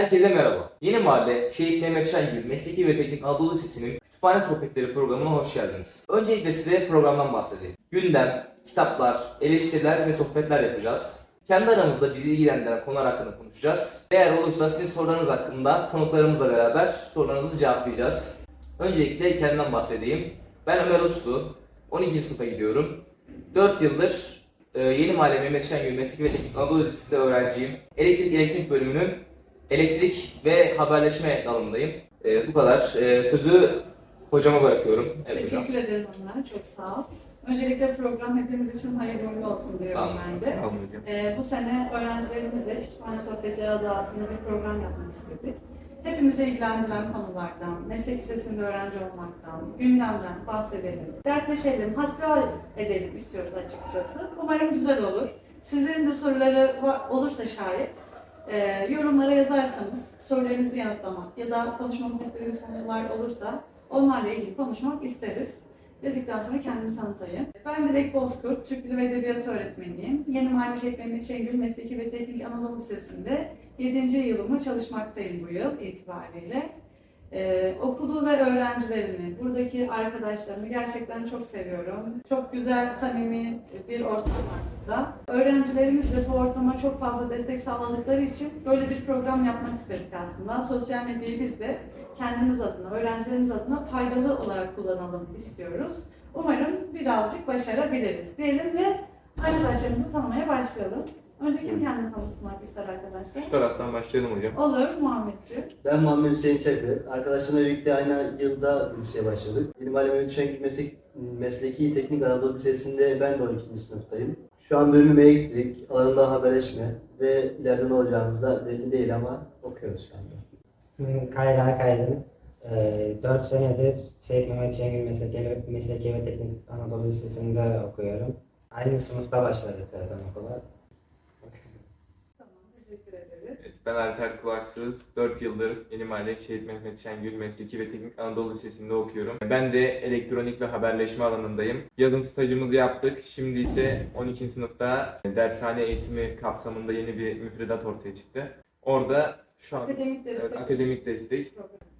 Herkese merhaba. Yeni Mahalle Şehit Mehmet Şengül Mesleki ve Teknik Anadolu Lisesi'nin Kütüphane Sohbetleri programına hoş geldiniz. Öncelikle size programdan bahsedeyim. Gündem, kitaplar, eleştiriler ve sohbetler yapacağız. Kendi aramızda bizi ilgilendiren konular hakkında konuşacağız. Eğer olursa sizin sorularınız hakkında konuklarımızla beraber sorularınızı cevaplayacağız. Öncelikle kendimden bahsedeyim. Ben Ömer Uslu, 12. sınıfa gidiyorum. 4 yıldır e, Yeni Mahalle Mehmet Şengül Mesleki ve Teknik Anadolu Lisesi'nde öğrenciyim. Elektrik Elektrik bölümünün elektrik ve haberleşme dalındayım. E, bu kadar. E, sözü hocama bırakıyorum. Evet hocam. Teşekkür ederim Ömer, çok sağ ol. Öncelikle program hepimiz için hayırlı uğurlu olsun diyorum Sağ olun. ben de. Sağ olun hocam. Ee, bu sene öğrencilerimizle Kütüphane Sohbetleri adı altında bir program yapmak istedik. Hepimizi ilgilendiren konulardan, meslek lisesinde öğrenci olmaktan, gündemden bahsedelim. Dertleşelim, hasbihal edelim istiyoruz açıkçası. Umarım güzel olur. Sizlerin de soruları olursa şayet e, yorumlara yazarsanız sorularınızı yanıtlamak ya da konuşmamızı istediğiniz konular olursa onlarla ilgili konuşmak isteriz. Dedikten sonra kendimi tanıtayım. Ben Dilek Bozkurt, Türk Dili ve Edebiyatı öğretmeniyim. Yeni Mahalle Şehit Mehmet Şengül Mesleki ve Teknik Anadolu Lisesi'nde 7. yılımı çalışmaktayım bu yıl itibariyle. Ee, okulu ve öğrencilerimi, buradaki arkadaşlarımı gerçekten çok seviyorum. Çok güzel, samimi bir ortam var burada. Öğrencilerimiz de bu ortama çok fazla destek sağladıkları için böyle bir program yapmak istedik aslında. Sosyal medyayı biz de kendimiz adına, öğrencilerimiz adına faydalı olarak kullanalım istiyoruz. Umarım birazcık başarabiliriz diyelim ve arkadaşlarımızı tanımaya başlayalım. Önce kim kendini tanıtmak ister arkadaşlar? Şu taraftan başlayalım hocam. Olur Muhammedciğim. Ben Muhammed Hüseyin Çakır. Arkadaşlarımla birlikte aynı yılda liseye başladık. İlim Alem Mehmet Şengül Meslek, Mesleki Teknik Anadolu Lisesi'nde ben de 12. sınıftayım. Şu an bölümüm elektrik, alanında haberleşme ve ileride ne olacağımız da belli değil ama okuyoruz şu anda. Kayra Kaydın. 4 senedir Şehit Mehmet Şengül Mesleki, Mesleki ve Teknik Anadolu Lisesi'nde okuyorum. Aynı sınıfta başladık zaten okula. Evet, ben Alper Kulaksız. 4 yıldır Yeni Mahalle Şehit Mehmet Şengül Mesleki ve Teknik Anadolu Lisesi'nde okuyorum. Ben de elektronik ve haberleşme alanındayım. Yazın stajımızı yaptık. Şimdi ise 12. sınıfta dershane eğitimi kapsamında yeni bir müfredat ortaya çıktı. Orada şu an Akademik destek. evet, akademik destek.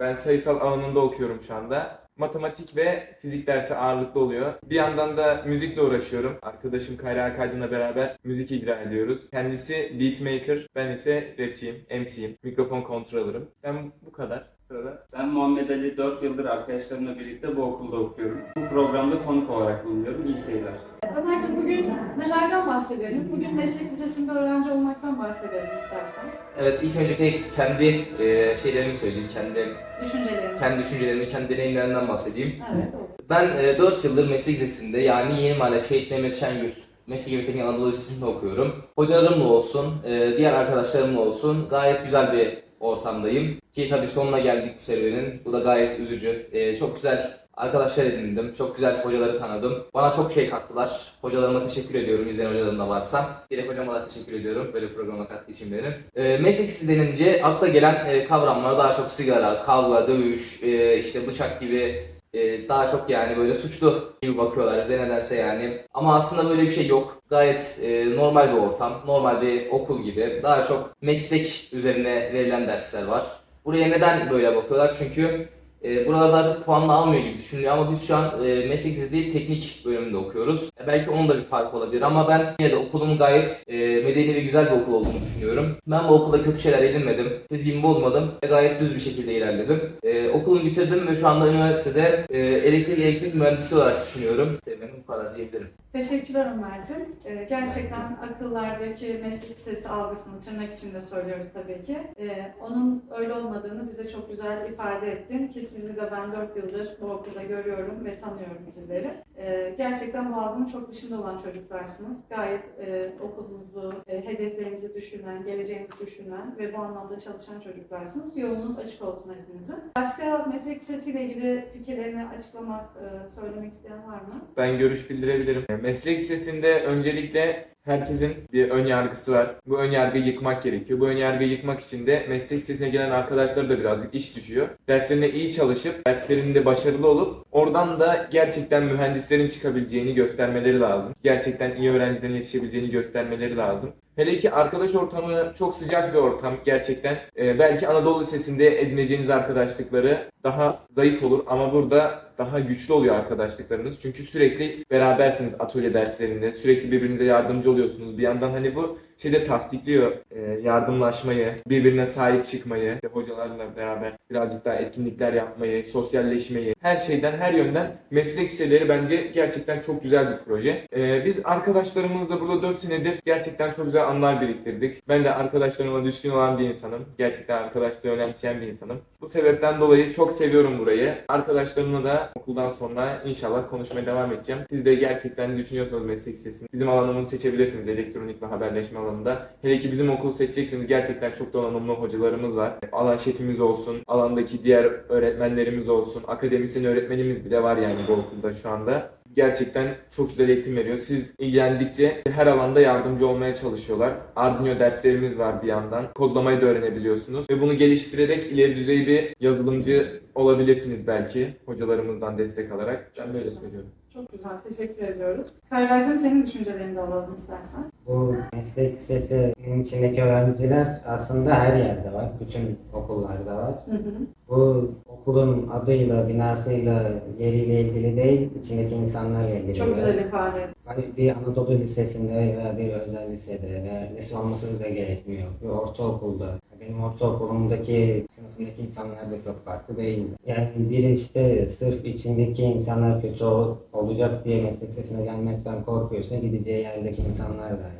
Ben sayısal alanında okuyorum şu anda. Matematik ve fizik dersi ağırlıklı oluyor. Bir yandan da müzikle uğraşıyorum. Arkadaşım Kayra Kaydın'la beraber müzik icra ediyoruz. Kendisi beatmaker, ben ise rapçiyim, MC'yim, mikrofon kontrolörüm. Ben bu kadar. Sırada Ben Muhammed Ali 4 yıldır arkadaşlarımla birlikte bu okulda okuyorum. Bu programda konuk olarak bulunuyorum. İyi seyirler. Ömerciğim bugün nelerden bahsedelim? Bugün meslek lisesinde öğrenci olmaktan bahsedelim istersen. Evet ilk önce tek kendi e, şeylerimi söyleyeyim. Kendi Düşüncelerimizi. kendi düşüncelerimi, kendi deneyimlerimden bahsedeyim. Evet, olur. Ben e, 4 yıldır meslek lisesinde yani Yeni Mahalle Şehit Mehmet Şengül Mesleki ve Teknik Anadolu Lisesi'nde okuyorum. Hocalarımla olsun, e, diğer arkadaşlarımla olsun gayet güzel bir ortamdayım. Ki tabii sonuna geldik bu serüvenin. Bu da gayet üzücü. E, çok güzel arkadaşlar edindim. Çok güzel hocaları tanıdım. Bana çok şey kattılar. Hocalarıma teşekkür ediyorum izleyen hocalarım da varsa. Direkt hocama da teşekkür ediyorum böyle programa kattığı için benim. E, meslek lisesi denince akla gelen e, kavramlar daha çok sigara, kavga, dövüş, e, işte bıçak gibi e, daha çok yani böyle suçlu gibi bakıyorlar bize nedense yani. Ama aslında böyle bir şey yok. Gayet e, normal bir ortam, normal bir okul gibi. Daha çok meslek üzerine verilen dersler var. Buraya neden böyle bakıyorlar? Çünkü e, buralar daha çok puanla almıyor gibi düşünülüyor ama biz şu an e, meslek lisesi değil teknik bölümünde okuyoruz. E, belki onun da bir farkı olabilir ama ben yine de okulumun gayet e, medeni ve güzel bir okul olduğunu düşünüyorum. Ben bu okulda kötü şeyler edinmedim. Çizgimi bozmadım ve gayet düz bir şekilde ilerledim. E, okulumu bitirdim ve şu anda üniversitede e, elektrik elektrik mühendisi olarak düşünüyorum. Benim bu kadar diyebilirim. Teşekkürler Ömerciğim. Ee, gerçekten akıllardaki meslek lisesi algısını tırnak içinde söylüyoruz tabii ki. Ee, onun öyle olmadığını bize çok güzel ifade ettin ki sizi de ben 4 yıldır bu okulda görüyorum ve tanıyorum sizleri. Ee, gerçekten bu algının çok dışında olan çocuklarsınız. Gayet e, okulunuzu, e, hedeflerinizi düşünen, geleceğinizi düşünen ve bu anlamda çalışan çocuklarsınız. Yolunuz açık olsun hepinizin. Başka meslek lisesiyle ilgili fikirlerini açıklamak, e, söylemek isteyen var mı? ben görüş bildirebilirim. Meslek lisesinde öncelikle herkesin bir ön yargısı var. Bu ön yargıyı yıkmak gerekiyor. Bu ön yargıyı yıkmak için de meslek lisesine gelen arkadaşlara da birazcık iş düşüyor. Derslerine iyi çalışıp, derslerinde başarılı olup oradan da gerçekten mühendislerin çıkabileceğini göstermeleri lazım. Gerçekten iyi öğrencilerin yetişebileceğini göstermeleri lazım. Hele ki arkadaş ortamı çok sıcak bir ortam gerçekten. Ee, belki Anadolu Lisesi'nde edineceğiniz arkadaşlıkları daha zayıf olur ama burada daha güçlü oluyor arkadaşlıklarınız. Çünkü sürekli berabersiniz atölye derslerinde. Sürekli birbirinize yardımcı oluyorsunuz. Bir yandan hani bu şeyde tasdikliyor e, yardımlaşmayı, birbirine sahip çıkmayı, işte hocalarla beraber birazcık daha etkinlikler yapmayı, sosyalleşmeyi, her şeyden, her yönden meslek liseleri bence gerçekten çok güzel bir proje. E, biz arkadaşlarımızla burada 4 senedir gerçekten çok güzel anlar biriktirdik. Ben de arkadaşlarıma düşkün olan bir insanım. Gerçekten arkadaşlığı önemseyen bir insanım. Bu sebepten dolayı çok seviyorum burayı. Arkadaşlarımla da okuldan sonra inşallah konuşmaya devam edeceğim. Siz de gerçekten düşünüyorsanız meslek lisesini bizim alanımızı seçebilirsiniz elektronik ve haberleşme alanında. Hele ki bizim okul seçecekseniz gerçekten çok donanımlı hocalarımız var. Alan şefimiz olsun, alandaki diğer öğretmenlerimiz olsun, akademisyen öğretmenimiz bile var yani bu okulda şu anda. Gerçekten çok güzel eğitim veriyor. Siz ilgilendikçe her alanda yardımcı olmaya çalışıyorlar. Arduino derslerimiz var bir yandan. Kodlamayı da öğrenebiliyorsunuz. Ve bunu geliştirerek ileri düzey bir yazılımcı olabilirsiniz belki hocalarımızdan destek alarak. Ben böyle söylüyorum. Çok güzel, teşekkür ediyoruz. Kayra'cığım senin düşüncelerini de alalım istersen. Bu meslek lisesinin içindeki öğrenciler aslında her yerde var. Bütün okullarda var. Hı hı. Bu okulun adıyla, binasıyla, yeriyle ilgili değil, içindeki insanlarla ilgili. Çok biraz. güzel ifade. Hani bir Anadolu Lisesi'nde veya bir özel lisede veya lise olması da gerekmiyor. Bir ortaokulda. Benim ortaokulumdaki sınıfımdaki insanlar da çok farklı değil. Yani biri işte sırf içindeki insanlar kötü ol- olacak diye meslek lisesine gelmekten korkuyorsa gideceği yerdeki insanlar da kadar.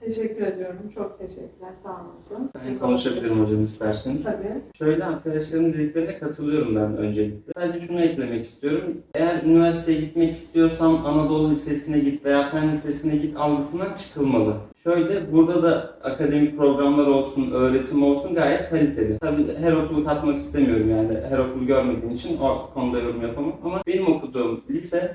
Teşekkür ediyorum. Çok teşekkürler. Sağ olasın. Ben konuşabilirim hocam isterseniz. Tabii. Şöyle arkadaşlarımın dediklerine katılıyorum ben öncelikle. Sadece şunu eklemek istiyorum. Eğer üniversiteye gitmek istiyorsam Anadolu Lisesi'ne git veya Fen Lisesi'ne git algısından çıkılmalı. Şöyle burada da akademik programlar olsun, öğretim olsun gayet kaliteli. Tabii her okulu katmak istemiyorum yani. Her okulu görmediğim için o konuda yorum yapamam. Ama benim okuduğum lise,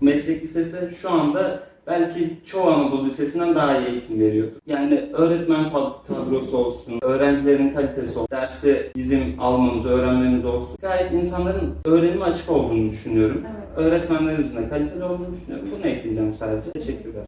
meslek lisesi şu anda belki çoğu Anadolu Lisesi'nden daha iyi eğitim veriyordur. Yani öğretmen kad- kadrosu olsun, öğrencilerin kalitesi olsun, dersi bizim almamız, öğrenmemiz olsun. Gayet insanların öğrenime açık olduğunu düşünüyorum. Evet. Öğretmenlerimizin de kaliteli olduğunu düşünüyorum. Bunu ekleyeceğim sadece. Teşekkürler.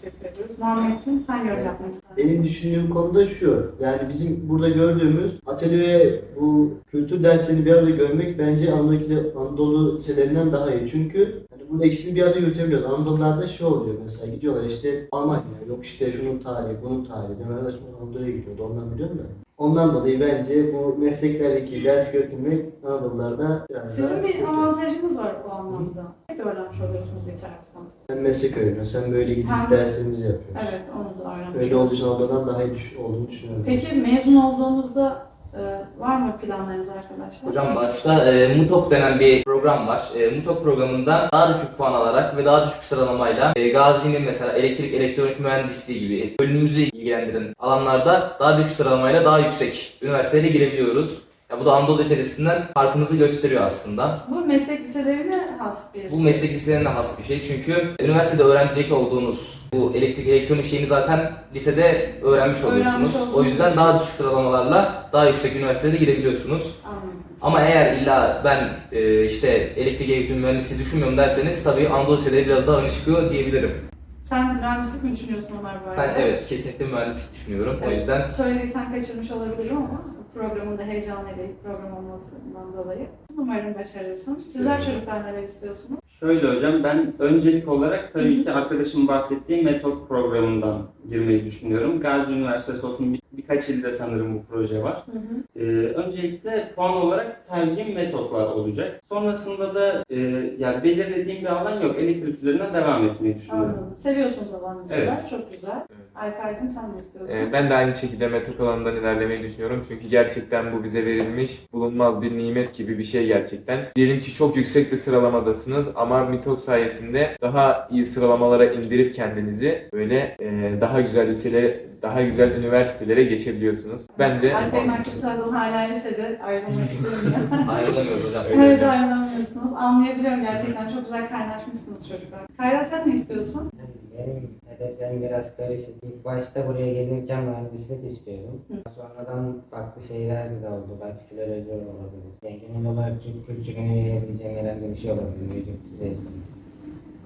Teşekkür ediyoruz. Muhammedciğim sen yorum yapmak ister misin? Benim düşündüğüm konu da şu. Yani bizim burada gördüğümüz atölye bu kültür derslerini bir arada görmek bence Anadolu, Anadolu liselerinden daha iyi. Çünkü bunun ikisini bir arada yürütebiliyoruz. Anadolularda şey oluyor mesela gidiyorlar işte Almanya yok işte şunun tarihi bunun tarihi. Benim arkadaşım Anadolu'ya gidiyordu ondan biliyorum da. Ondan dolayı bence bu mesleklerdeki ders götürmek Anadolularda biraz Sizin daha bir avantajınız var bu anlamda. Ne öğrenmiş oluyorsunuz bir taraftan? Hem meslek öğreniyoruz hem böyle gidip Hem- derslerimizi yapıyoruz. Evet, onu da öğrenmiş Öyle olduğu olduk. için Anadolu'dan daha iyi düş- olduğunu düşünüyorum. Peki mezun olduğunuzda e, var mı planlarınız arkadaşlar? Hocam başta e, MUTOK denen bir program var. E, MUTOK programında daha düşük puan alarak ve daha düşük sıralamayla e, Gazi'nin mesela elektrik elektronik mühendisliği gibi bölümümüzü ilgilendiren alanlarda daha düşük sıralamayla daha yüksek üniversitelere girebiliyoruz. Ya bu da Anadolu Lisesi'nden farkımızı gösteriyor aslında. Bu meslek liselerine has bir. Bu meslek liselerine has bir şey çünkü üniversitede öğrenecek olduğunuz bu elektrik elektronik şeyini zaten lisede öğrenmiş Öğrenmiş oluyorsunuz. olduğunuz O yüzden için. daha düşük sıralamalarla daha yüksek üniversitelere girebiliyorsunuz. Anladım. Ama eğer illa ben e, işte elektrik elektronik mühendisi düşünmüyorum derseniz tabii Anadolu liseleri biraz daha öne çıkıyor diyebilirim. Sen mühendislik mi düşünüyorsun Ömer bu arada? Ben evet kesinlikle mühendislik düşünüyorum. O Evet, yüzden Söylediysen kaçırmış olabilirim ama programın da heyecanıyla ilk program olmasından dolayı. Umarım başarırsın. Sizler çocuklar neler istiyorsunuz? Şöyle hocam ben öncelik olarak tabii ki arkadaşımın bahsettiği metot programından girmeyi düşünüyorum. Gazi Üniversitesi olsun bir, birkaç ilde sanırım bu proje var. Hı hı. Ee, öncelikle puan olarak tercihim metotlar olacak. Sonrasında da e, yani belirlediğim bir alan yok. Elektrik üzerinden devam etmeyi düşünüyorum. Anladım. Seviyorsunuz alanınızı Evet. da. Çok güzel. Evet. Alper'cim sen ne istiyorsun? Ee, Ben de aynı şekilde metot alanından ilerlemeyi düşünüyorum. Çünkü gerçekten bu bize verilmiş bulunmaz bir nimet gibi bir şey gerçekten. Diyelim ki çok yüksek bir sıralamadasınız ama mitok sayesinde daha iyi sıralamalara indirip kendinizi böyle e, daha güzel liselere, daha güzel üniversitelere geçebiliyorsunuz. Ben de Alper'in sıradan hala lisede ayrılmak istemiyor. ayrılamıyoruz hocam. Evet ayrılamıyorsunuz. Anlayabiliyorum gerçekten. Çok güzel kaynaşmışsınız çocuklar. Kayra sen ne istiyorsun? Benim hedeflerim biraz karışık. İlk başta buraya gelirken mühendislik istiyordum. Hı. Sonradan farklı şeyler de oldu. Belki filoloji olabilir. Yani genel olarak Türk kültürünü yayabileceğim herhangi bir şey olabilir. Müzik, resim,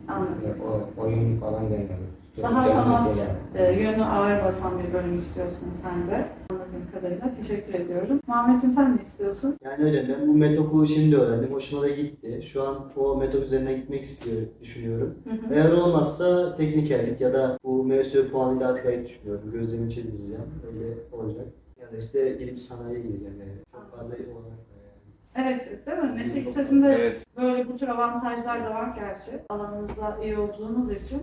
Anladım. o, oyun falan deniyoruz. Daha sanat e, yönü ağır basan bir bölüm istiyorsun sen de. Anladığım kadarıyla. Teşekkür ediyorum. Muhammedciğim sen ne istiyorsun? Yani hocam ben bu metoku şimdi öğrendim. Hoşuma da gitti. Şu an o metok üzerinden gitmek istiyorum, düşünüyorum. Hı hı. Eğer olmazsa teknikerlik ya da bu MSÖ puanıyla asgari düşünüyorum. Gözlerimi çizeceğim. Öyle olacak. Ya da işte gidip sanayiye gideceğim yani. Çok fazla yani. Evet, değil mi? Meslek lisesinde Evet. böyle bu tür avantajlar da var gerçi. Alanınızda iyi olduğunuz için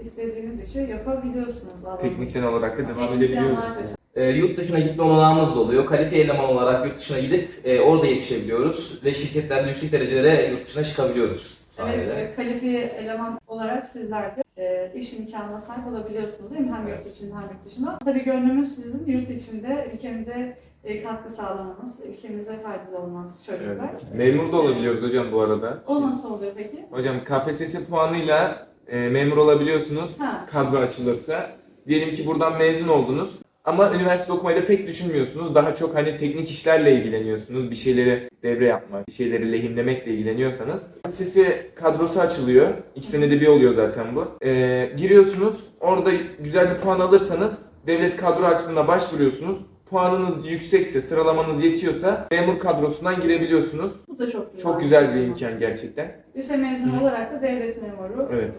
istediğiniz işi yapabiliyorsunuz alanınızda. Teknisyen olarak da devam Teknisyenler edebiliyoruz. de E, yurt dışına gitme olanağımız da oluyor. Kalifiye eleman olarak yurt dışına gidip e, orada yetişebiliyoruz ve şirketlerde yüksek derecelere yurt dışına çıkabiliyoruz. bu Evet, sayede. e, kalifiye eleman olarak sizler de e, iş imkanına sahip olabiliyorsunuz değil mi? Hem yurt içinde hem yurt dışında. Tabii gönlümüz sizin yurt içinde ülkemize e, katkı sağlamanız, ülkemize faydalı olmanız Evet. çocuklar. Memur da olabiliyoruz hocam bu arada. O nasıl oluyor peki? Hocam KPSS puanıyla e, memur olabiliyorsunuz. Ha, kadro açılırsa. Diyelim ki buradan mezun oldunuz. Ama üniversite okumayı da pek düşünmüyorsunuz. Daha çok hani teknik işlerle ilgileniyorsunuz. Bir şeyleri devre yapmak, bir şeyleri lehimlemekle ilgileniyorsanız. Sesi kadrosu açılıyor. İki senede bir oluyor zaten bu. Ee, giriyorsunuz. Orada güzel bir puan alırsanız devlet kadro açılımına başvuruyorsunuz. Puanınız yüksekse, sıralamanız yetiyorsa memur kadrosundan girebiliyorsunuz. bu da çok güzel. Çok güzel bir imkan gerçekten. Lise mezunu Hı. olarak da devlet memuru Evet.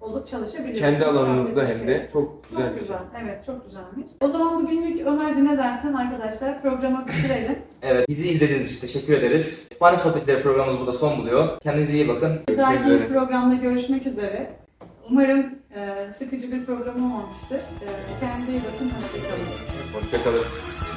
Olup çalışabiliyorsunuz. Kendi alanınızda hem de çok güzel Çok bir şey. güzel. Evet, çok güzelmiş. O zaman bugünlük Ömerciğim ne dersin arkadaşlar? Programı bitirelim. Evet, bizi izlediğiniz için teşekkür ederiz. Kütüphane Sohbetleri programımız burada son buluyor. Kendinize iyi bakın. Bir dahaki üzere. programda görüşmek üzere. Umarım e, sıkıcı bir program olmamıştır. E, kendinize iyi bakın. Hoşçakalın. Hoşçakalın.